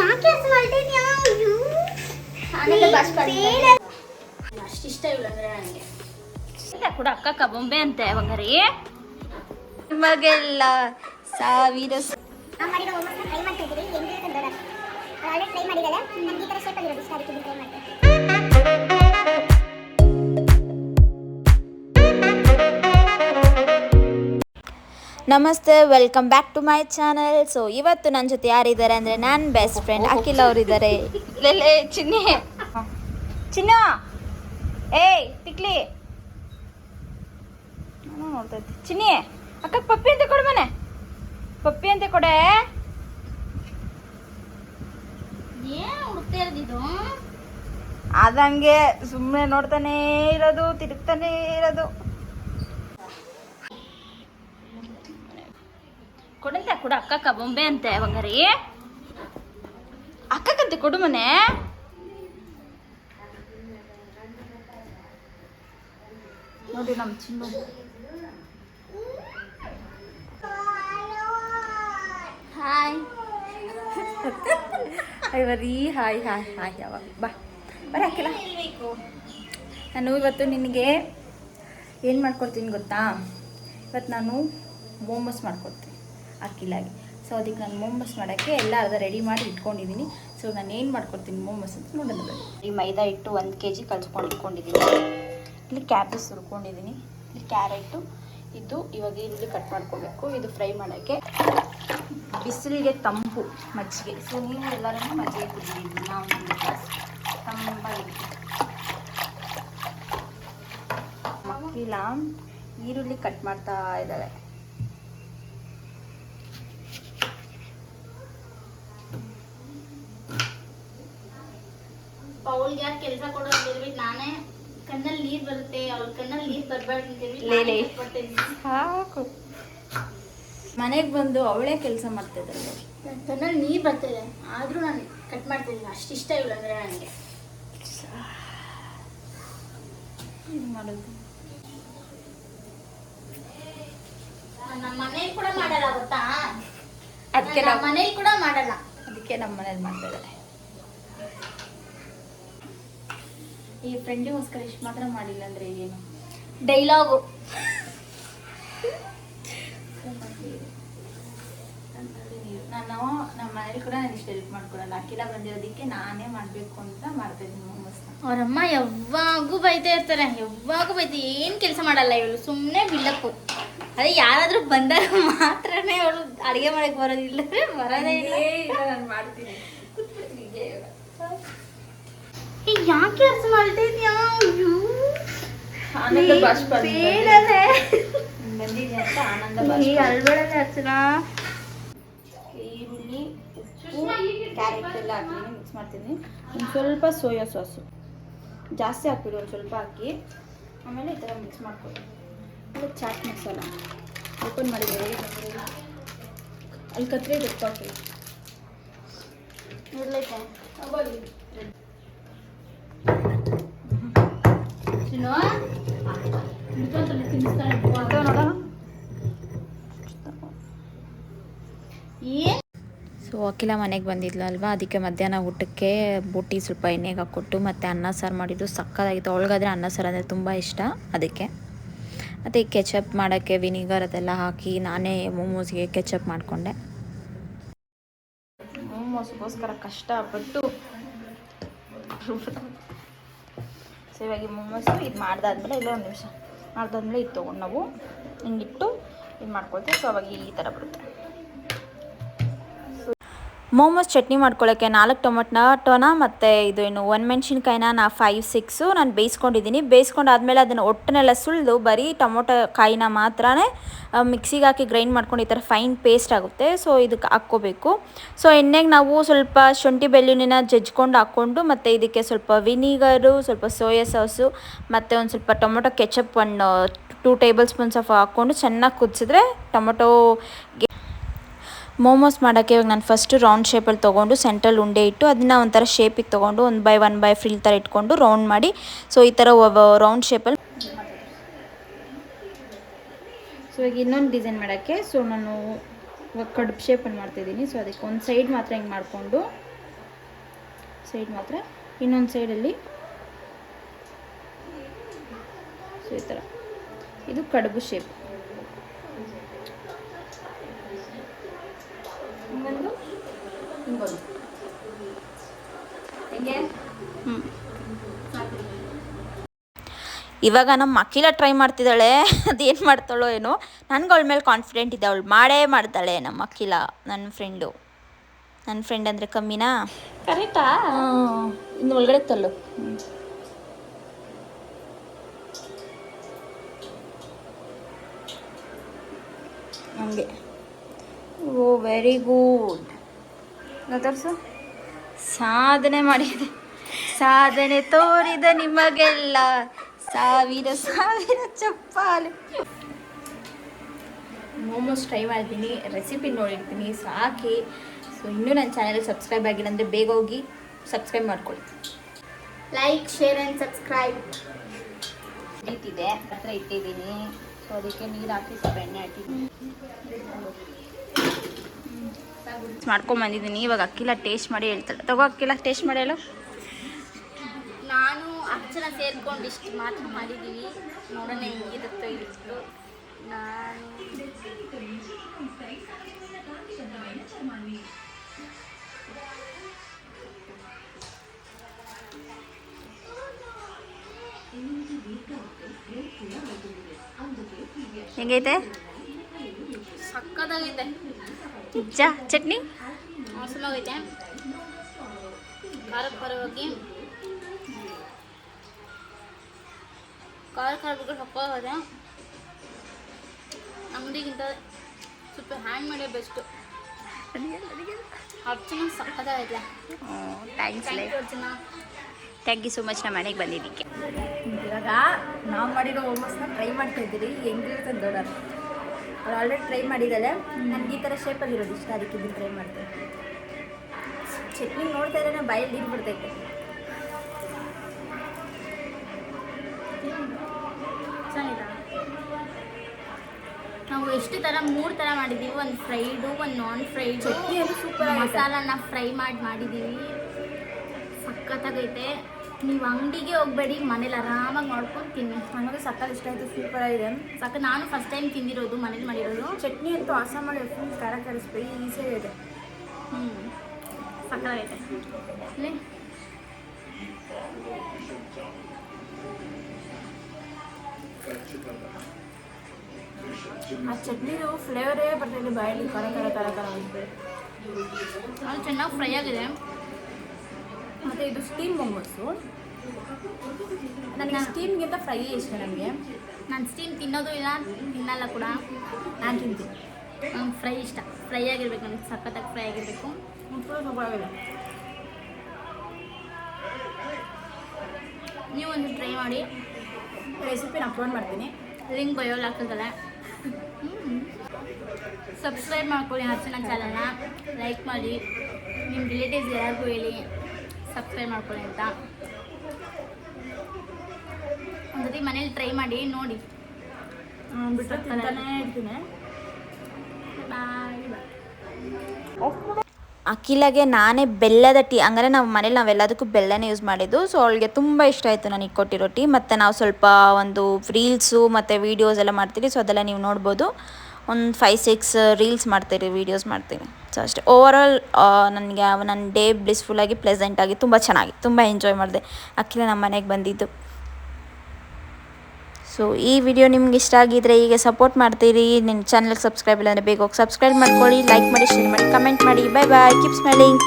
ಯಾಕೆ ಅರ್ಥ ಮಾಡ್ತಿದ್ಯಾ ಅಯ್ಯೋ. ಅಷ್ಟು ಇಷ್ಟ ಇಲ್ಲ ಅಂದ್ರೆ ನನಗೆ. ಕೂಡ ಅಕ್ಕ ಕಬೊಂಬೆ ಅಂತೆ ಬಂಗಾರಿ ನಿಮಗೆಲ್ಲ ಸಾವಿರ ನಾವು ಮಾಡಿರೋ ಹೋಮ್ವರ್ಕ್ನ ಟ್ರೈ ಮಾಡ್ತಾ ಇದ್ದೀವಿ. ಹೆಂಗಿರುತ್ತೆ ಅಂತ ನೋಡೋಣ ಆಲ್ರೆಡಿ ಟ್ರೈ ಮಾಡಿದ್ದಾಳೆ. ನನಗೆ ಈ ಥರ ಇರೋದು ಇಷ್ಟ ಅದಕ್ಕೆ ನಮಸ್ತೆ welcome back to my channel so ಇವತ್ತು ನನ್ನ ಜೊತೆ ಯಾರಿದ್ದಾರೆ ಅಂದರೆ ನನ್ನ ಬೆಸ್ಟ್ ಫ್ರೆಂಡ್ ಅಖಿಲ್ ಅವರಿದ್ದಾರೆ. ಲೆಲೆ ಚಿನ್ನಿ. ಚಿನ್ನ. ಏಯ್ ತಿಕ್ಲಿ. ನಾನು ನೋಡ್ತಾ ಚಿನ್ನಿ ಅಕ್ಕ ಪಪ್ಪಿ ಅಂತ ಕೊಡು ಮನೆ. ಪಪ್ಪಿ ಅಂತ ಕೊಡೆ. ಅದಂಗೆ ಸುಮ್ಮನೆ ನೋಡ್ತಾನೇ ಇರೋದು ತಿರುಗ್ತಾನೇ ಇರೋದು. ಕೊಡು ಅಕ್ಕ ಬೊಂಬೆ ಅಂತೆ ಬಂಗಾರಿ. ಅಕ್ಕಕ್ಕಂತೆ ಕೊಡು ಮನೆ. ನೋಡಿ ನಮ್ಮ Chinnu. Hi. Ivory hi hi hi ಯಾವಾಗ? ಬಾ. ಬರ ಹಾಕಿಲ್ಲ ನಾನು ಇವತ್ತು ನಿನಗೆ ಏನು ಮಾಡ್ಕೊಡ್ತೀನಿ ಗೊತ್ತಾ? ಇವತ್ತು ನಾನು ಮೋಮೋಸ್ ಮಾಡ್ಕೊಡ್ತೀನಿ. ಅಕ್ಕಿಲಾಗಿ ಸೊ ಅದಕ್ಕೆ ನಾನು ಮೋಮೋಸ್ ಮಾಡೋಕ್ಕೆ ಎಲ್ಲ ಅರ್ಧ ರೆಡಿ ಮಾಡಿ ಇಟ್ಕೊಂಡಿದ್ದೀನಿ ಸೊ ನಾನು ಏನು ಮಾಡ್ಕೊಡ್ತೀನಿ ಮೋಮೋಸ್ ಅಂತ ನೋಡೋಣ. ಈ ಮೈದಾ ಹಿಟ್ಟು ಒಂದು ಕೆ ಜಿ ಕಲ್ಸ್ಕೊಂಡು ಇಟ್ಕೊಂಡಿದ್ದೀನಿ ಇಲ್ಲಿ ಕ್ಯಾಬೇಜ್ ಸುರ್ಕೊಂಡಿದ್ದೀನಿ ಇಲ್ಲಿ ಕ್ಯಾರೆಟು, ಇದು ಇವಾಗ ಇಲ್ಲಿ ಕಟ್ ಮಾಡ್ಕೋಬೇಕು. ಇದು ಫ್ರೈ ಮಾಡೋಕ್ಕೆ ಬಿಸಿಲಿಗೆ ತಂಪು ಮಜ್ಜಿಗೆ. ಸೊ ನೀವು ಎಲ್ಲರೂ ಮಜ್ಜಿಗೆ ಕುಡಿದಿದ್ದೀನಿ ನಾವು ತಂಪಾಗಿ ಮಕ್ಕಿಲ ಈರುಳ್ಳಿ ಕಟ್ ಮಾಡ್ತಾ ಇದ್ದಾಳೆ ಅವಳಿಗೆ ಯಾರು ಕೆಲಸ ಕೊಡೋದು ಹೇಳ್ಬಿಟ್ಟು ನಾನೇ ಕಣ್ಣಲ್ಲಿ ನೀರು ಬರುತ್ತೆ ಅವ್ಳ ಕಣ್ಣಲ್ಲಿ ನೀರು ಬರಬಾರ್ದು ಅಂತ ಹೇಳ್ಬಿಟ್ಟು ಮನೆಗೆ ಬಂದು ಅವಳೇ ಕೆಲಸ ಮಾಡ್ತಿದ್ರು ಕಣ್ಣಲ್ಲಿ ನೀರು ಬರ್ತಿದೆ. ಆದ್ರೂ ನಾನು ಕಟ್ ಮಾಡ್ತಿದ್ದೀನಿ. ಅಷ್ಟು ಇಷ್ಟ ಇಲ್ಲ ಅಂದ್ರೆ ನನಗೆ ಮಾಡೋದು? ನಮ್ಮ ಮನೇಲಿ ಕೂಡ ಮಾಡಲ್ಲ ಗೊತ್ತಾ? ಅದಕ್ಕೆ ನಮ್ಮ ಮನೇಲಿ ಕೂಡ ಮಾಡಲ್ಲ. ಅದಕ್ಕೆ ನಮ್ಮ ಮನೇಲಿ ಮಾಡ್ತಿದ್ದಾಳೆ ಈ ಫ್ರೆಂಡಿಗೋಸ್ಕರ ಇಷ್ಟು ಮಾತ್ರ ಮಾಡಿಲ್ಲ ಅಂದರೆ ಏನು? ಡೈಲಾಗು. ನಾನು ನಮ್ಮ ಮನೇಲಿ ಕೂಡ ನಾನು ಇಷ್ಟು ಹೆಲ್ಪ್ ಮಾಡ್ಕೊಡಲ್ಲ ಅಕ್ಕಿಲ ಬಂದಿರೋದಕ್ಕೆ ನಾನೇ ಮಾಡಬೇಕು ಅಂತ ಮಾಡ್ತಾ ಇದ್ದೀನಿ ಮೊಮ್ಮಸ್ನ ಅವರಮ್ಮ ಯಾವಾಗೂ ಬೈತಾ ಇರ್ತಾರೆ. ಯಾವಾಗೂ ಬೈತಾ ಏನು ಕೆಲಸ ಮಾಡಲ್ಲ ಇವಳು. ಸುಮ್ಮನೆ ಬಿಲ್ಲಕ್ಕು. ಅದೇ ಯಾರಾದರೂ ಬಂದಾಗ ಮಾತ್ರನೇ ಅವಳು ಅಡುಗೆ ಮಾಡಕ್ಕೆ ಬರೋದಿಲ್ಲ ಬರೋದೇ ಇಲ್ಲ. ನಾನು ಮಾಡ್ತೀನಿ ಕೂತ್ಬಿಡ್ತೀನಿ ಹೀಗೆ ಇವಾಗ. ಏ, ಯಾಕೆ ಅರ್ಥ ಮಾಡ್ತಿದ್ಯಾ ಅಯ್ಯೋ. ಆನಂದ ಬಾಷ್ಪ ಅಂತ ಬೇಡವೇ. ಬಂದಿದೆ ಅಂತ ಆನಂದ ಈ ಬಾಷ್ಪ ಅಲ್ಬೇಡವೇ ಅರ್ಚನಾ. ಈರುಳ್ಳಿ ಉಪ್ಪು ಕ್ಯಾರೆಟ್ ಎಲ್ಲ ಹಾಕಿನಿ ಮಿಕ್ಸ್ ಮಾಡ್ತೀನಿ. ಒಂದು ಸ್ವಲ್ಪ ಸೋಯಾ ಸಾಸು. ಜಾಸ್ತಿ ಹಾಕ್ಬಿಡಿ ಒಂದು ಸ್ವಲ್ಪ ಹಾಕಿ. ಆಮೇಲೆ ಈ ಥರ ಮಿಕ್ಸ್ ಮಾಡ್ಕೊಳ್ಳಿ ಆಮೇಲೆ ಚಾಟ್ ಮಸಾಲ. ಓಪನ್ ಮಾಡಿದ್ದೀವಿ ಅಲ್ಲಿ ಕತ್ರಿ ದಪ್ಪ ಹಾಕಿ ಇರ್ಲೈತೆ ಚಿನ್ನು ಹಿಡ್ಕೊಂತಲ್ಲಿ ತಿನ್ನಿಸ್ತಾಳೆ ನೋಡೋಣ ಏನ್ ಸೊ ಅಖಿಲ ಮನೆಗೆ ಬಂದಿದ್ಲು ಅಲ್ವಾ ಅದಕ್ಕೆ ಮಧ್ಯಾಹ್ನ ಊಟಕ್ಕೆ ಬೂಟಿ ಸ್ವಲ್ಪ ಎಣ್ಣೆಗೆ ಹಾಕ್ಕೊಟ್ಟು ಮತ್ತು ಅನ್ನ ಸಾರು ಮಾಡಿದ್ದು. ಸಕ್ಕದಾಗಿತ್ತು. ಅವಳಿಗಾದರೆ ಅನ್ನ ಸಾರು ಅಂದರೆ ತುಂಬ ಇಷ್ಟ ಅದಕ್ಕೆ. ಮತ್ತು ಈ ಕೆಚಪ್ ಮಾಡೋಕ್ಕೆ ವಿನಿಗರ್ ಅದೆಲ್ಲ ಹಾಕಿ ನಾನೇ ಮೋಮೋಸ್ಗೆ ಕೆಚಪ್ ಮಾಡಿಕೊಂಡೆ. ಮೋಮೋಸ್ಗೋಸ್ಕರ ಕಷ್ಟಪಟ್ಟು ಸೊ ಇವಾಗ ಮೋಮೋಸು, ಇದು ಮಾಡ್ದಾದ್ಮೇಲೆ ಇಲ್ಲ ಒಂದು ನಿಮಿಷ ಮಾಡ್ದಾದ್ಮೇಲೆ ಇದು ತೊಗೊಂಡು ನಾವು ಹಿಂಗಿಟ್ಟು ಇದು ಮಾಡ್ಕೊಳ್ತೀವಿ. ಸೊ ಅವಾಗ ಈ ಥರ ಬರುತ್ತೆ. ಮೋಮೋಸ್ ಚಟ್ನಿ ಮಾಡ್ಕೊಳ್ಳೋಕ್ಕೆ ನಾಲ್ಕು ಟೊಮೆಟೊನ, ಟೊನ ಮತ್ತು ಇದು ಏನು ಒಂದು ಮೆಣಸಿನ್ಕಾಯಿನ, ನಾ ಫೈವ್ ಸಿಕ್ಸು ನಾನು ಬೇಯಿಸ್ಕೊಂಡಿದ್ದೀನಿ. ಬೇಯಿಸ್ಕೊಂಡಾದ್ಮೇಲೆ ಅದನ್ನು ಒಟ್ಟನೆಲ್ಲ ಸುಳ್ದು ಬರೀ ಟೊಮೊಟೊ ಕಾಯಿನ ಮಾತ್ರ ಮಿಕ್ಸಿಗೆ ಹಾಕಿ ಗ್ರೈಂಡ್ ಮಾಡ್ಕೊಂಡು ಈ ಥರ ಫೈನ್ ಪೇಸ್ಟ್ ಆಗುತ್ತೆ. ಸೊ ಇದಕ್ಕೆ ಹಾಕ್ಕೋಬೇಕು. ಸೊ ಎಣ್ಣೆಗೆ ನಾವು ಸ್ವಲ್ಪ ಶುಂಠಿ ಬೆಳ್ಳುಳ್ಳಿನ ಜಜ್ಕೊಂಡು ಹಾಕ್ಕೊಂಡು ಮತ್ತು ಇದಕ್ಕೆ ಸ್ವಲ್ಪ ವಿನಿಗರು ಸ್ವಲ್ಪ ಸೋಯಾ ಸಾಸು ಮತ್ತು ಒಂದು ಸ್ವಲ್ಪ ಟೊಮೊಟೊ ಕೆಚಪ್ ಒಂದು ಟೂ ಟೇಬಲ್ ಸ್ಪೂನ್ಸ್ ಆಫ್ ಹಾಕ್ಕೊಂಡು ಚೆನ್ನಾಗಿ ಕುದಿಸಿದ್ರೆ ಟೊಮೊಟೊ ಮೋಮೋಸ್ ಮಾಡೋಕ್ಕೆ ಇವಾಗ ನಾನು ಫಸ್ಟು ರೌಂಡ್ ಶೇಪಲ್ಲಿ ತೊಗೊಂಡು ಸೆಂಟ್ರಲ್ ಉಂಡೆ ಇಟ್ಟು ಅದನ್ನು ಒಂಥರ ಶೇಪಿಗೆ ತೊಗೊಂಡು ಒಂದು ಬೈ ಒನ್ ಬೈ ಫ್ರಿಲ್ ಥರ ಇಟ್ಕೊಂಡು ರೌಂಡ್ ಮಾಡಿ. ಸೊ ಈ ಥರ ರೌಂಡ್ ಶೇಪಲ್ಲಿ ಸೊ ಈಗ ಇನ್ನೊಂದು ಡಿಸೈನ್ ಮಾಡೋಕ್ಕೆ. ಸೊ ನಾನು ಇವಾಗ ಕಡುಬು ಶೇಪಲ್ಲಿ ಮಾಡ್ತಿದ್ದೀನಿ. ಸೊ ಅದಕ್ಕೆ ಒಂದು ಸೈಡ್ ಮಾತ್ರ ಹಿಂಗೆ ಮಾಡಿಕೊಂಡು ಸೈಡ್ ಮಾತ್ರ ಇನ್ನೊಂದು ಸೈಡಲ್ಲಿ ಸೊ ಈ ಥರ ಇದು ಕಡುಬು ಶೇಪ್ ಇವಾಗ ನಮ್ಮ ಅಖಿಲ ಟ್ರೈ ಮಾಡ್ತಿದ್ದಾಳೆ. ಅದೇನು ಮಾಡ್ತಾಳೋ ಏನೋ. ನನಗೆ ಅವಳ ಮೇಲೆ ಕಾನ್ಫಿಡೆಂಟ್ ಇದೆ. ಅವಳು ಮಾಡೇ ಮಾಡ್ತಾಳೆ ನಮ್ಮ ಅಖಿಲ ನನ್ನ ಫ್ರೆಂಡು ನನ್ನ ಫ್ರೆಂಡ್ ಅಂದರೆ ಕಮ್ಮಿನಾ? ಕರೆಕ್ಟಾ? ಇನ್ನು ಒಳಗಡೆ ತಲ್ಲು. ಹಂಗೆ. ಓ ವೆರಿ ಗುಡ್ ತೋರಿಸು ಸಾಧನೆ ಮಾಡಿದೆ. ಸಾಧನೆ ತೋರಿದ ನಿಮಗೆಲ್ಲ ಸಾವಿರ ಸಾವಿರ ಚಪ್ಪಾಲೆ ಮೋಮೋಸ್ ಟ್ರೈ ಮಾಡ್ತೀನಿ ರೆಸಿಪಿ ನೋಡಿರ್ತೀನಿ ಸಾಕಿ. ಸೊ ಇನ್ನೂ ನನ್ನ ಚಾನಲ್ಗೆ ಸಬ್ಸ್ಕ್ರೈಬ್ ಆಗಿಲ್ಲ ಅಂದರೆ ಬೇಗ ಹೋಗಿ ಸಬ್ಸ್ಕ್ರೈಬ್ ಮಾಡ್ಕೊಳ್ಳಿ. ಲೈಕ್ ಶೇರ್ ಆ್ಯಂಡ್ ಸಬ್ಸ್ಕ್ರೈಬ್ ಇಟ್ಟಿದೆ ಹತ್ರ ಇಟ್ಟಿದ್ದೀನಿ. ಸೊ ಅದಕ್ಕೆ ನೀರು ಹಾಕಿ ಸ್ವಲ್ಪ ಎಣ್ಣೆ ಹಾಕಿದ್ದೀನಿ ಮಾಡ್ಕೊಂಬಂದಿದ್ದೀನಿ ಇವಾಗ ಅಕ್ಕಿಲ ಟೇಸ್ಟ್ ಮಾಡಿ ಹೇಳ್ತಾಳೆ. ತಗೋ ಅಕ್ಕಿಲ ಟೇಸ್ಟ್ ಮಾಡಿ ಹೇಳು. ನಾನು ಅರ್ಚನ ಸೇರ್ಕೊಂಡು ಇಷ್ಟು ಮಾತ್ರ ಮಾಡಿದ್ದೀವಿ ನೋಡೋಣ ಹೆಂಗಿರುತ್ತೋ ಇಷ್ಟು ನಾನು ಹೆಂಗೈತೆ? ಸಕ್ಕತ್ತಾಗೈತೆ ನಿಜ ಚಟ್ನಿ? ಮೋಸಮಾಗೈತೆ ಖಾರ ಖಾರವಾಗಿ ಖಾರ ಖಾರ ಬಿಟ್ಟು ಸಕ್ಕಾಗದೆ ಅಂಗಡಿಗಿಂತ ಸ್ವಲ್ಪ ಹ್ಯಾಂಗ್ ಮಾಡೋ best. Archana ಸಕ್ಕತ್ತಾಗೈತೆ thanks thank you Archana. Thank you so much ನಮ್ಮ ಮನೆಗೆ ಬಂದಿದ್ದಕ್ಕೆ. ಇವಾಗ ನಾವು ಮಾಡಿರೋ ಹೋಮ್ವರ್ಕ್ಸ್ನ ಟ್ರೈ ಮಾಡ್ತಾ ಇದ್ದೀರಿ. ಹೆಂಗಿರುತ್ತೆ ನೋಡೋಣ. ಅವ್ರು ಆಲ್ರೆಡಿ ಟ್ರೈ ಮಾಡಿದ್ದಾಳೆ ನನಗೆ ಈ ಥರ ಶೇಪಲ್ಲಿ ಇರೋದು ಇಷ್ಟ ಅದಕ್ಕೆ ಇದನ್ನು ಟ್ರೈ ಮಾಡ್ತೀನಿ ಚಟ್ನಿ ನೋಡ್ತಾ ಇದ್ರೆ ಬಾಯಲ್ಲಿ ನೀರು ಬಿಡ್ತೈತೆ. ನಾವು ಎಷ್ಟು ಥರ ಮೂರು ಥರ ಮಾಡಿದ್ದೀವಿ ಒಂದು ಫ್ರೈಡು ಒಂದು ನಾನ್ ಫ್ರೈಡು ಚಟ್ನಿ ಸೂಪರ್ ಮಸಾಲಾನ ಫ್ರೈ ಮಾಡಿ ಮಾಡಿದ್ದೀವಿ ಸಖತ್ತಾಗೈತೆ. ನೀವು ಅಂಗಡಿಗೆ ಹೋಗ್ಬೇಡಿ ಮನೇಲಿ ಆರಾಮಾಗಿ ಮಾಡ್ಕೊಂಡು ತಿನ್ನಿ. ನನಗೆ ಸಕ್ಕತ್ ಇಷ್ಟ ಆಯಿತು ಸೂಪರ್ ಆಗಿದೆ. ಸಾಕು ನಾನು ಫಸ್ಟ್ ಟೈಮ್ ತಿಂದಿರೋದು ಮನೇಲಿ ಮಾಡಿರೋದು. ಚಟ್ನಿ ಅಂತೂ ಆಸ ಮಾಡಿ ಫುಲ್ ಖಾರ ಖಾರಿಸ್ಬೇಕು ಈಸಿ ಇದೆ. ಹ್ಞೂ ಸಕ್ಕತ್ತಾಗೈತೆ. ಇಲ್ಲಿ ಆ ಚಟ್ನಿದು ಫ್ಲೇವರೇ ಬರ್ತೈತೆ ಬಾಯಲ್ಲಿ ಖಾರ ಖಾರ ಖಾರ ಖಾರ ಅದು ಚೆನ್ನಾಗಿ ಫ್ರೈ ಆಗಿದೆ. ಮತ್ತು ಇದು ಸ್ಟೀಮ್ ಮೊಮೋಸು ನನಗೆ ಸ್ಟೀಮ್ಗಿಂತ ಫ್ರೈ ಇಷ್ಟ ನನಗೆ. ನಾನು ಸ್ಟೀಮ್ ತಿನ್ನೋದು ಇಲ್ಲ ತಿನ್ನಲ್ಲ ಕೂಡ. ನಾನು ತಿಂತೀನಿ. ನಂಗೆ ಫ್ರೈ ಇಷ್ಟ. ಫ್ರೈ ಆಗಿರ್ಬೇಕು ನನಗೆ ಸಖತ್ತಾಗಿ ಫ್ರೈ ಆಗಿರಬೇಕು. ನೀವು ಒಂದು ಟ್ರೈ ಮಾಡಿ. ರೆಸಿಪಿನ ಅಪ್ಲೋಡ್ ಮಾಡ್ತೀನಿ. ಲಿಂಕ್ ಬಯೋಲ್ ಹಾಕಿದ್ರೆ ಸಬ್ಸ್ಕ್ರೈಬ್ ಮಾಡ್ಕೊಳ್ಳಿ ಹಚ್ಚಿನ ಚಾನಲ್ನ ಲೈಕ್ ಮಾಡಿ. ನಿಮ್ಮ ರಿಲೇಟಿವ್ಸ್ ಯಾರಿಗೂ ಹೇಳಿ. ಸಬ್ಸ್ಕ್ರೈಬ್ ಮಾಡ್ಕೊಳ್ಳಿ ಅಂತ ಒಂದ್ಸತಿ ಮನೇಲಿ ಟ್ರೈ ಮಾಡಿ ನೋಡಿ. ಬಿಟ್ಟರೆ ತಿಂತಾನೇ ಇರ್ತೀನಿ. ಬಾಯ್ ಅಖಿಲಗೆ ನಾನೇ ಬೆಲ್ಲದ ಟೀ ಅಂದರೆ ನಾವು ಮನೇಲಿ ನಾವೆಲ್ಲದಕ್ಕೂ ಬೆಲ್ಲನೇ ಯೂಸ್ ಮಾಡಿದ್ದು. ಸೊ ಅವಳಿಗೆ ತುಂಬ ಇಷ್ಟ ಆಯಿತು ನನಗೆ ಕೊಟ್ಟಿರೋ ಟೀ. ಮತ್ತು ನಾವು ಸ್ವಲ್ಪ ಒಂದು ರೀಲ್ಸು ಮತ್ತು ವೀಡಿಯೋಸ್ ಎಲ್ಲ ಮಾಡ್ತೀವಿ. ಸೊ ಅದೆಲ್ಲ ನೀವು ನೋಡ್ಬೋದು. ಒಂದು ಫೈವ್ ಸಿಕ್ಸ್ ರೀಲ್ಸ್ ಮಾಡ್ತೀರಿ ವೀಡಿಯೋಸ್ ಮಾಡ್ತೀನಿ ಸೊ ಅಷ್ಟೇ. ಆಲ್ ನನಗೆ ನನ್ನ ಡೇ ಬ್ಲಿಸ್ಫುಲ್ಲಾಗಿ ಪ್ಲೆಸೆಂಟಾಗಿ ತುಂಬ ಚೆನ್ನಾಗಿ, ತುಂಬ ಎಂಜಾಯ್ ಮಾಡಿದೆ. ಅಖಿಲ ನಮ್ಮ ಮನೆಗೆ ಬಂದಿದ್ದು. ಸೊ ಈ ವಿಡಿಯೋ ನಿಮ್ಗೆ ಇಷ್ಟ ಆಗಿದ್ರೆ ಈಗ ಸಪೋರ್ಟ್ ಮಾಡ್ತೀರಿ. ನಿಮ್ಮ ಚಾನಲ್ಗೆ ಸಬ್ಸ್ಕ್ರೈಬ್ ಇಲ್ಲ ಅಂದರೆ ಬೇಗ ಹೋಗಿ ಸಬ್ಸ್ಕ್ರೈಬ್ ಮಾಡ್ಕೊಳ್ಳಿ. ಲೈಕ್ ಮಾಡಿ ಶೇರ್ ಮಾಡಿ ಕಮೆಂಟ್ ಮಾಡಿ. Bye bye keep smelling